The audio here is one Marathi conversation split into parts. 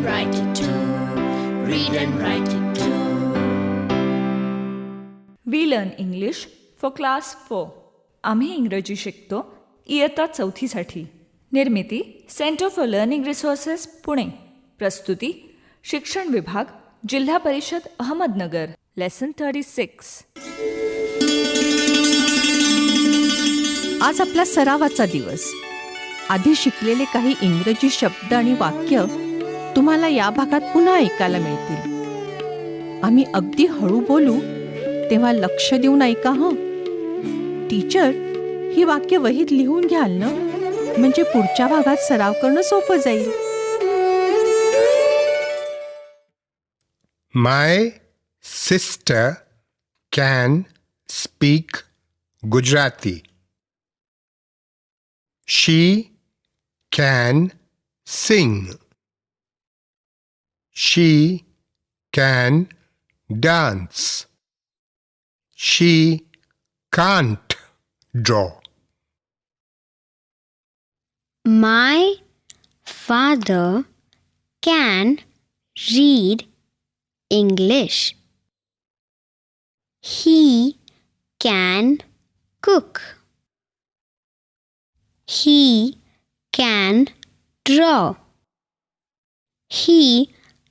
and write it too. Read and write it too. We learn English for class four आम्ही इंग्रजी शिकतो इयत्ता चौथीसाठी. निर्मिती centre for learning resources Pune. प्रस्तुती शिक्षण विभाग जिल्हा परिषद अहमदनगर. लेसन थर्टी सिक्स आज आपला सरावाचा दिवस. आधी शिकलेले काही इंग्रजी शब्द आणि वाक्य तुम्हाला या भागात पुन्हा ऐकायला मिळतील. आम्ही अगदी हळू बोलू तेव्हा लक्ष देऊन ऐका हं. टीचर ही वाक्य वहीत लिहून घ्याल ना? म्हणजे पुढच्या भागात सराव करणं सोपं जाईल. My sister can speak Gujarati she can sing She can dance. She can't draw. My father can read English. He can cook. He can draw. He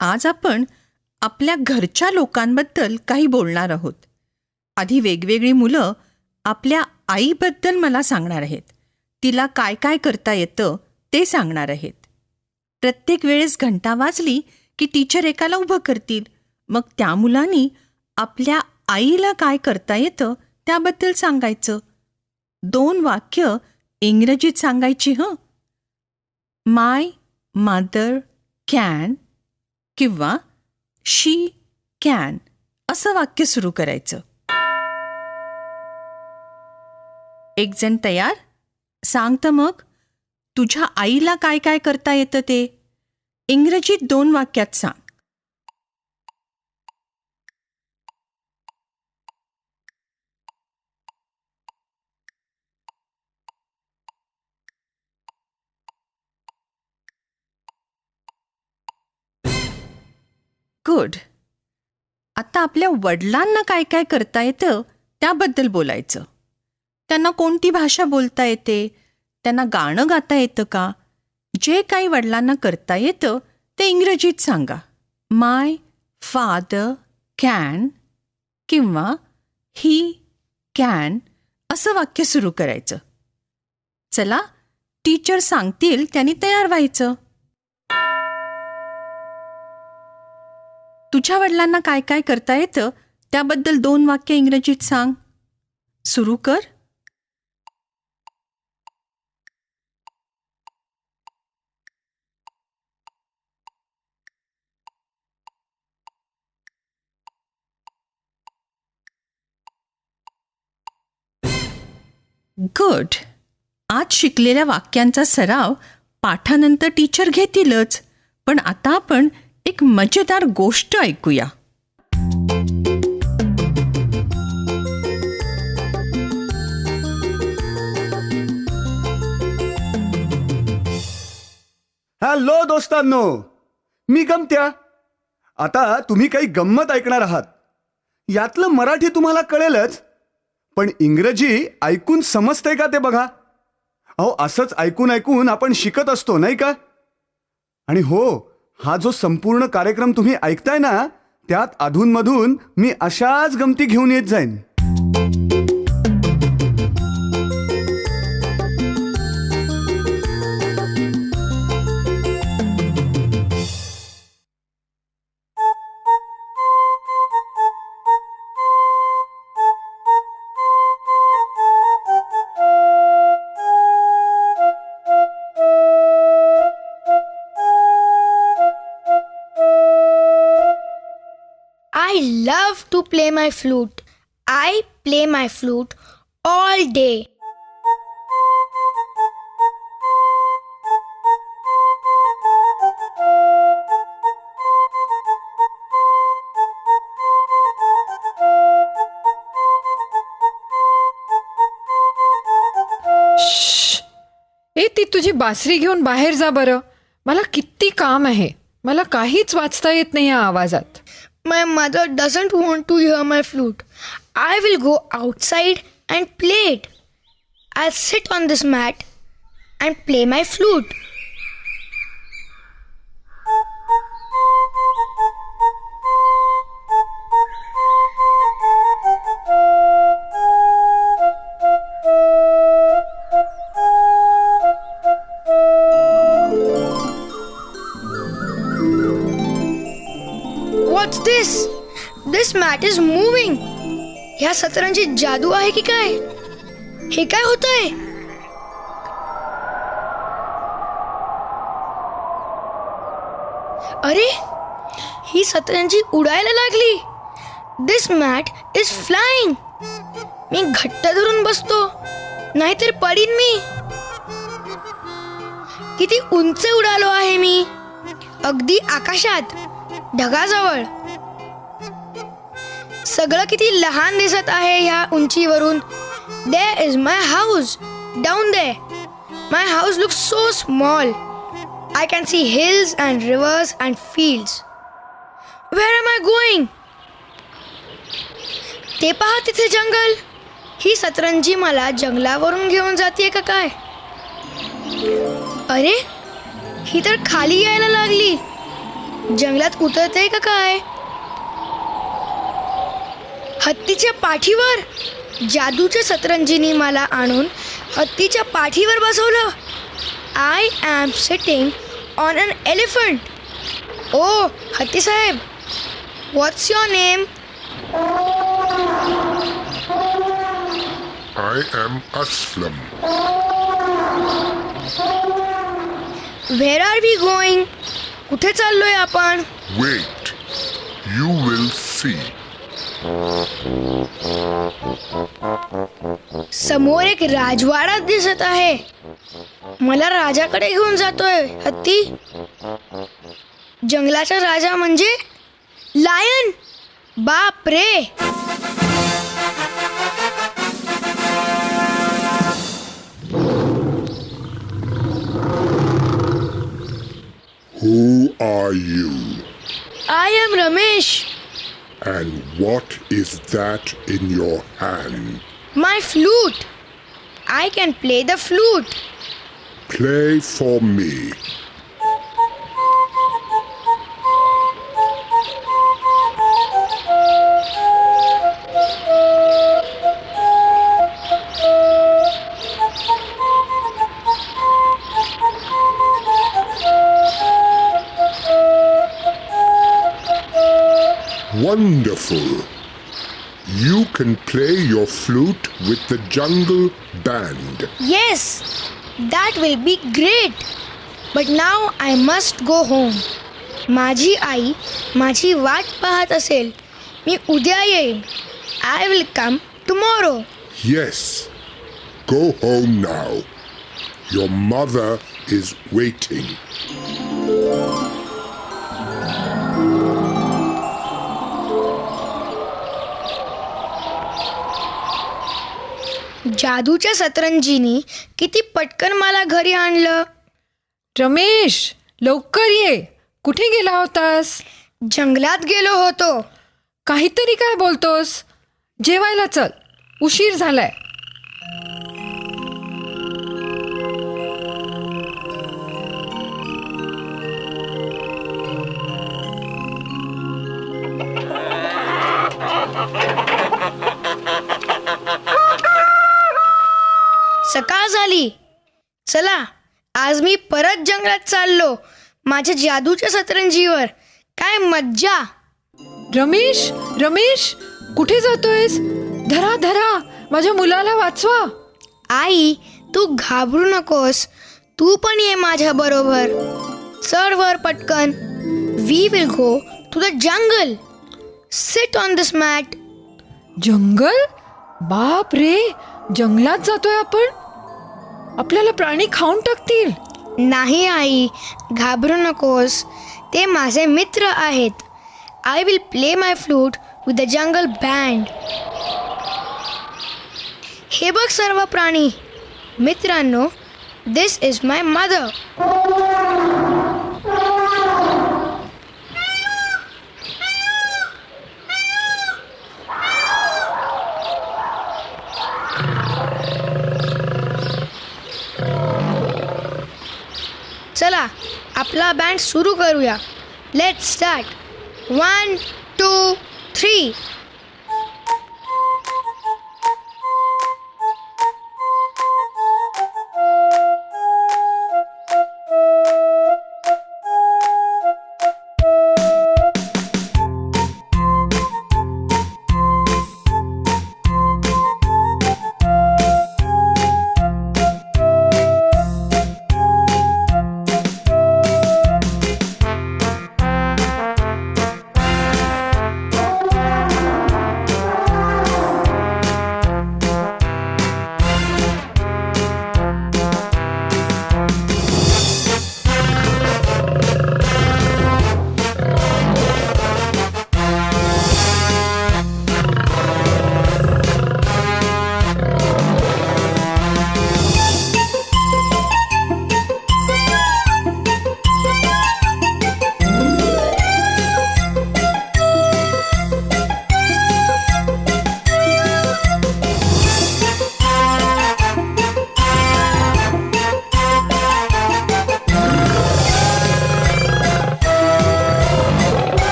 आज आपण आपल्या घरच्या लोकांबद्दल काही बोलणार आहोत. आधी वेगवेगळी मुलं आपल्या आईबद्दल मला सांगणार आहेत. तिला काय काय करता येतं ते सांगणार आहेत. प्रत्येक वेळेस घंटा वाजली की टीचर एकाला उभं करतील. मग त्या मुलांनी आपल्या आईला काय करता येतं त्याबद्दल सांगायचं. दोन वाक्य इंग्रजीत सांगायची हं? माय मदर कॅन किंवा शी कॅन असं वाक्य सुरू करायचं. एक जण तयार सांगतं मग तुझ्या आईला काय काय करता येतं ते? इंग्रजीत दोन वाक्यात सांग. गुड आता आपल्या वडिलांना काय काय करता येतं त्याबद्दल बोलायचं. त्यांना कोणती भाषा बोलता येते? त्यांना गाणं गाता येतं का? जे काही वडिलांना करता येतं ते इंग्रजीत सांगा. माय फादर कॅन किंवा ही कॅन असं वाक्य सुरू करायचं. चला टीचर सांगतील त्यांनी तयार व्हायचं. तुझ्या वडिलांना काय काय करता येतं? त्याबद्दल दोन वाक्य इंग्रजीत सांग. सुरू कर. गुड आज शिकलेल्या वाक्यांचा सराव पाठानंतर टीचर घेतीलच. पण आता आपण एक मजेदार गोष्ट ऐकूया. हॅलो दोस्तांनो मी गमत्या. आता तुम्ही काही गंमत ऐकणार आहात. यातलं मराठी तुम्हाला कळेलच पण इंग्रजी ऐकून समजतंय का ते बघा? अहो असंच ऐकून ऐकून आपण शिकत असतो नाही का? आणि हो हा जो संपूर्ण कार्यक्रम तुम्ही ऐकताय ना त्यात अधूनमधून मी अशाच गमती घेऊन येत जाईन. Love to play my flute. I play my flute all day. ए ती तुझी बासरी घेऊन बाहेर जा बरं मला किती काम आहे मला काहीच वाचता येत नाही या आवाजात My mother doesn't want to hear my flute. I will go outside and play it. I'll sit on this mat and play my flute. What's this? This mat is moving. ह्या सतरंजी जादू आहे की काय? हे काय होतंय? अरे ही सतरंजी उडायला लागली. दिस मॅट इज फ्लाइंग मी घट्ट धरून बसतो. नाहीतर पडीन मी. किती उंच उडालो आहे मी. अगदी आकाशात. ढगाजवळ. सगळं किती लहान दिसत आहे ह्या उंचीवरून. There is my house down there my house look so small I can see hills and rivers and fields where am I going ते पहा तिथे जंगल. ही सतरंजी मला जंगलावरून घेऊन जाते का काय? अरे ही तर खाली यायला लागली. जंगलात उतरते का काय? हत्तीच्या पाठीवर? जादूच्या सतरंजीनी मला आणून हत्तीच्या पाठीवर बसवलं. I am sitting on an elephant ओ हत्ती साहेब what's your name I am Aslam. Where are we going कुठे चाललोय आपण? Wait, you will see. समोर एक राजवाडा दिसत आहे. मला राजाकडे घेऊन जातोय हत्ती. जंगलाचा राजा म्हणजे लायन बाप रे! Who are you? I am Ramesh. And what is that in your hand? My flute. I can play the flute. Play for me. Wonderful. You can play your flute with the jungle band. Yes that will be great but now I must go home माझी आई माझी वाट पाहत असेल मी उद्या येईन I will come tomorrow Yes. Go home now. Your mother is waiting. जादूच्या सतरंजीनी किती पटकन मला घरी आणलं? रमेश लवकर ये. कुठे गेला होतास? जंगलात गेलो होतो. काहीतरी काय बोलतोस? जेवायला चल. उशीर झालाय. झाली चला आज मी परत जंगलात चाललो माझ्या जादूच्या सतरंजीवर. काय मज्जा. रमेश रमेश कुठे जातोयस? धरा धरा माझ्या मुलाला वाचवा. आई तू घाबरू नकोस तू पण ये माझ्या बरोबर. चढ वर पटकन. We will go to the jungle Sit on this mat. जंगल? बाप रे जंगलात जातोय आपण? आपल्याला प्राणी खाऊन टाकतील. नाही आई. घाबरू नकोस. ते माझे मित्र आहेत. I will play my flute with the jungle band हे बघ सर्व प्राणी. मित्रांनो दिस इज माय मदर चला आपला बँड सुरू करूया. Let start one two three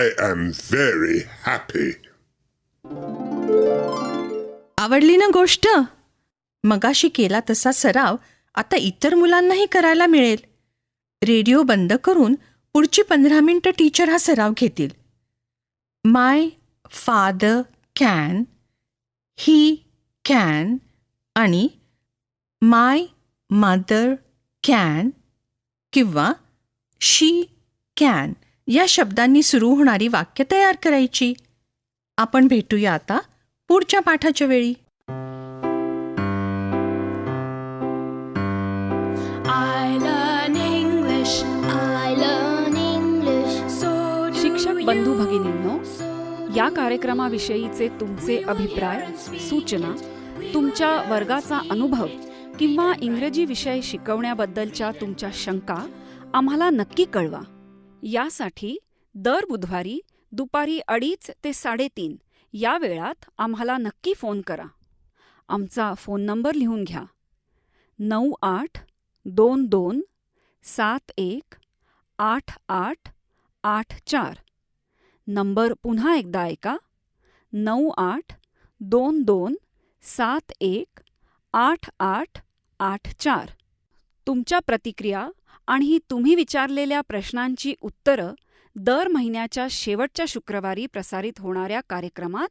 I am very happy. आवडली ना गोष्ट? मगाशी केला तसा सराव आता इतर मुलांनाही करायला मिळेल. रेडिओ बंद करून पुढची पंधरा मिनिटं टीचर हा सराव घेतील. My father can he can आणि माय मदर कॅन किंवा शी कॅन या शब्दांनी सुरू होणारी वाक्य तयार करायची. आपण भेटूया आता पुढच्या पाठाच्या वेळी. शिक्षक. बंधू भगिनींनो या कार्यक्रमाविषयीचे तुमचे अभिप्राय सूचना तुमच्या वर्गाचा अनुभव किंवा इंग्रजी विषय शिकवण्याबद्दलच्या तुमच्या शंका आम्हाला नक्की कळवा. यासाठी दर बुधवारी दुपारी अडीच ते साडेतीन या वेळात आम्हाला नक्की फोन करा. आमचा फोन नंबर लिहून घ्या. नऊ आठ दोन दोन सात एक आठ आठ आठ चार. नंबर पुन्हा एकदा ऐका. नऊ आठ दोन दोन सात एक आठ आठ आठ चार. तुमच्या प्रतिक्रिया आणि तुम्ही विचारलेल्या प्रश्नांची उत्तरं दर महिन्याच्या शेवटच्या शुक्रवारी प्रसारित होणाऱ्या कार्यक्रमात